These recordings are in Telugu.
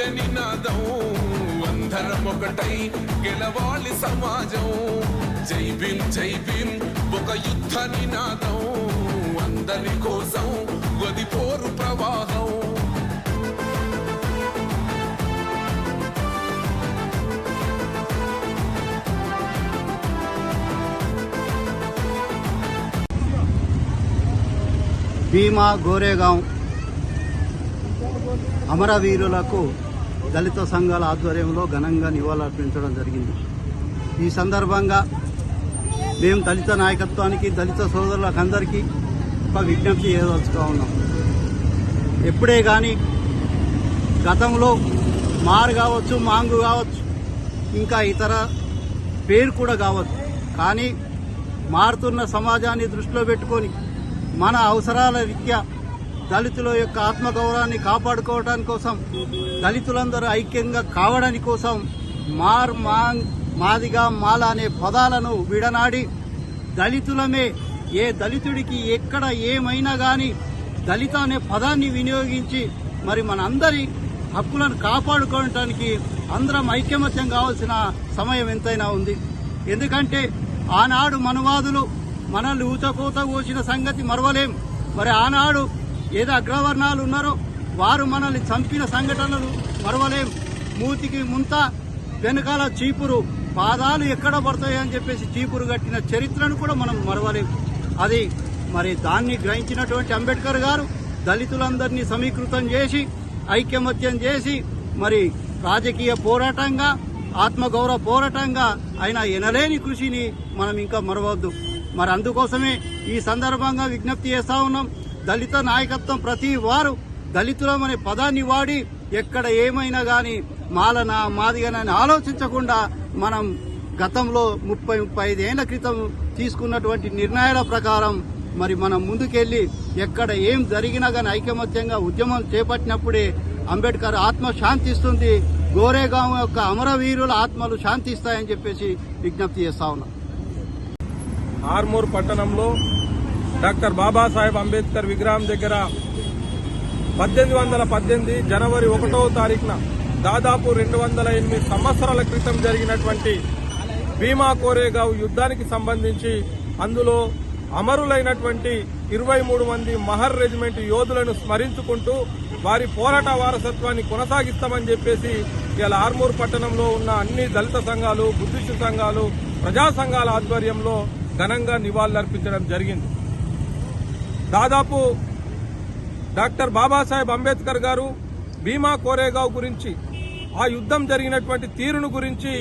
జనగుండె నినాదం అందరం ఒకటై గెలవాలి సమాజం. జై భీం జై భీం ఒక యుద్ధ నినాదం. అందరి కోసం గది పోరు ప్రవాహం. భీమా గోరేగాం అమరవీరులకు దళిత సంఘాల ఆధ్వర్యంలో ఘనంగా నివాళులర్పించడం జరిగింది. ఈ సందర్భంగా మేము దళిత నాయకత్వానికి దళిత సోదరులకు అందరికీ ఒక విజ్ఞప్తి చేయదలుచుకో ఉన్నాం. ఎప్పుడే కానీ గతంలో మారు కావచ్చు మాంగు కావచ్చు ఇంకా ఇతర పేరు కూడా కావచ్చు. కానీ మారుతున్న సమాజాన్ని దృష్టిలో పెట్టుకొని మన అవసరాల రీత్యా దళితుల యొక్క ఆత్మగౌరవాన్ని కాపాడుకోవడానికి కోసం దళితులందరూ ఐక్యంగా కావడానికి కోసం మార్ మాంగ్ మాదిగా మాల అనే పదాలను విడనాడి దళితులమే ఏ దళితుడికి ఎక్కడ ఏమైనా కానీ దళిత అనే పదాన్ని వినియోగించి మరి మనందరి హక్కులను కాపాడుకోవటానికి అందరం ఐక్యమత్యం కావాల్సిన సమయం ఎంతైనా ఉంది. ఎందుకంటే ఆనాడు మనవాదులు మనల్ని ఊతకోత కోసిన సంగతి మరవలేం. మరి ఆనాడు ఏదో అగ్రవర్ణాలు ఉన్నారో వారు మనల్ని చంపిన సంఘటనలు మరవలేం. మూతికి ముంత వెనకాల చీపురు. పాదాలు ఎక్కడ పడతాయని చెప్పేసి చీపురు కట్టిన చరిత్రను కూడా మనం మరవలేము అది మరి దాన్ని గ్రహించినటువంటి అంబేద్కర్ గారు దళితులందరినీ సమీకృతం చేసి ఐక్యమత్యం చేసి మరి రాజకీయ పోరాటంగా ఆత్మగౌరవ పోరాటంగా ఆయన ఎనలేని కృషిని మనం ఇంకా మరవద్దు. మరి అందుకోసమే ఈ సందర్భంగా విజ్ఞప్తి చేస్తా ఉన్నాం. దళిత నాయకత్వం ప్రతి వారు దళితులం అనే పదాన్ని వాడి ఎక్కడ ఏమైనా గాని మాలనా మాదిగనని ఆలోచించకుండా మనం గతంలో ముప్పై ముప్పై ఐదేళ్ళ క్రితం తీసుకున్నటువంటి నిర్ణయాల ప్రకారం మరి మనం ముందుకెళ్ళి ఎక్కడ ఏం జరిగినా గాని ఐకమత్యంగా ఉద్యమం చేపట్టినప్పుడే అంబేద్కర్ ఆత్మ శాంతిస్తుంది గోరేగాం యొక్క అమరవీరుల ఆత్మలు శాంతిస్తాయని చెప్పేసి విజ్ఞప్తి చేస్తా ఉన్నాం. ఆర్మూర్ పట్టణంలో డాక్టర్ బాబాసాహెబ్ అంబేద్కర్ విగ్రహం దగ్గర పద్దెనిమిది వందల పద్దెనిమిది జనవరి ఒకటవ తారీఖున దాదాపు రెండు వందల ఎనిమిది సంవత్సరాల క్రితం జరిగినటువంటి భీమా కోరేగావ్ యుద్ధానికి సంబంధించి అందులో అమరులైనటువంటి ఇరవై మూడు మంది మహర్ రెజిమెంట్ యోధులను స్మరించుకుంటూ వారి పోరాట వారసత్వాన్ని కొనసాగిస్తామని చెప్పేసి ఇలా ఆర్మూర్ పట్టణంలో ఉన్న అన్ని దళిత సంఘాలు బుద్ధిస్టు సంఘాలు ప్రజా సంఘాల ఆధ్వర్యంలో ఘనంగా నివాళులర్పించడం జరిగింది. దాదాపు డాక్టర్ బాబాసాహెబ్ అంబేద్కర్ గారు భీమా కోరేగావ్ గురించి ఆ యుద్ధం జరిగినటువంటి తీరును గురించి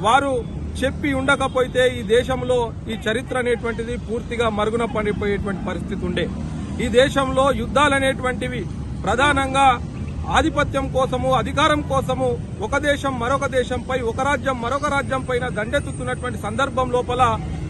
వారు చెప్పి ఉండకపోతే ఈ దేశంలో ఈ చరిత్ర అనేటువంటిది పూర్తిగా మరుగున పడిపోయేటువంటి పరిస్థితి ఉండే. ఈ దేశంలో యుద్ధాలనేటువంటివి ప్రధానంగా ఆధిపత్యం కోసము అధికారం కోసము ఒక దేశం మరొక దేశంపై ఒక రాజ్యం మరొక రాజ్యం పైన దండెత్తుతున్నటువంటి సందర్భం లోపల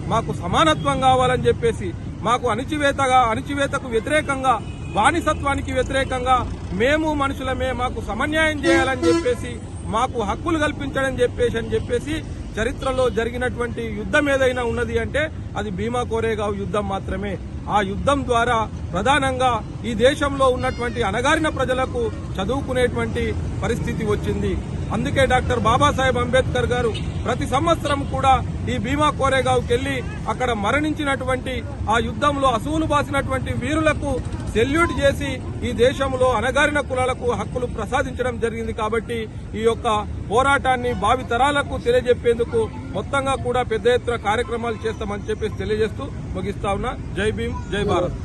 మాకు సమానత్వం కావాలని చెప్పేసి మాకు అణిచివేతగా అణిచివేతకు వ్యతిరేకంగా బానిసత్వానికి వ్యతిరేకంగా మేము మనుషులమే మాకు సమన్యాయం చేయాలని చెప్పేసి మాకు హక్కులు కల్పించడం చెప్పేసి అని చెప్పేసి చరిత్రలో జరిగినటువంటి యుద్ధం ఏదైనా ఉన్నది అంటే అది భీమా కోరేగావ్ యుద్ధం మాత్రమే. ఆ యుద్ధం ద్వారా ప్రధానంగా ఈ దేశంలో ఉన్నటువంటి అణగారిన ప్రజలకు చదువుకునేటువంటి పరిస్థితి వచ్చింది. అందుకే డాక్టర్ బాబాసాహెబ్ అంబేద్కర్ గారు ప్రతి సంవత్సరం కూడా ఈ భీమా కోరేగావ్కి వెళ్ళి అక్కడ మరణించినటువంటి ఆ యుద్ధంలో అసువులు బాసినటువంటి వీరులకు సెల్యూట్ చేసి ఈ దేశంలో అణగారిన కులాలకు హక్కులు ప్రసాదించడం జరిగింది కాబట్టి ఈ యొక్క పోరాటాన్ని భావి తరాలకు తెలియజెప్పేందుకు మొత్తంగా కూడా పెద్ద ఎత్తున కార్యక్రమాలు చేస్తామని చెప్పేసి తెలియజేస్తూ ముగిస్తా ఉన్నా. జై భీమ్ జై భారత్.